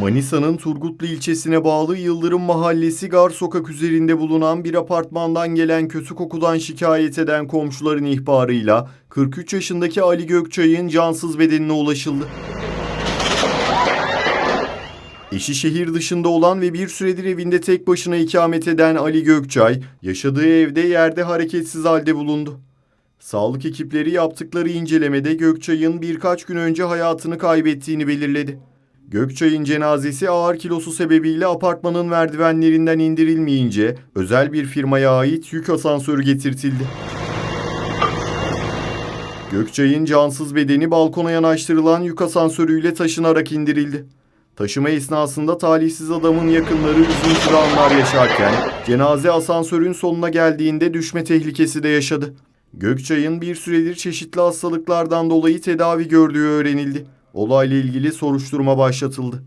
Manisa'nın Turgutlu ilçesine bağlı Yıldırım Mahallesi Gar Sokak üzerinde bulunan bir apartmandan gelen kötü kokudan şikayet eden komşuların ihbarıyla 43 yaşındaki Ali Gökçay'ın cansız bedenine ulaşıldı. Eşi şehir dışında olan ve bir süredir evinde tek başına ikamet eden Ali Gökçay, yaşadığı evde yerde hareketsiz halde bulundu. Sağlık ekipleri yaptıkları incelemede Gökçay'ın birkaç gün önce hayatını kaybettiğini belirledi. Gökçay'ın cenazesi ağır kilosu sebebiyle apartmanın merdivenlerinden indirilmeyince özel bir firmaya ait yük asansörü getirtildi. Gökçay'ın cansız bedeni balkona yanaştırılan yük asansörüyle taşınarak indirildi. Taşıma esnasında talihsiz adamın yakınları üzüntülü anlar yaşarken cenaze asansörün sonuna geldiğinde düşme tehlikesi de yaşadı. Gökçay'ın bir süredir çeşitli hastalıklardan dolayı tedavi gördüğü öğrenildi. Olayla ilgili soruşturma başlatıldı.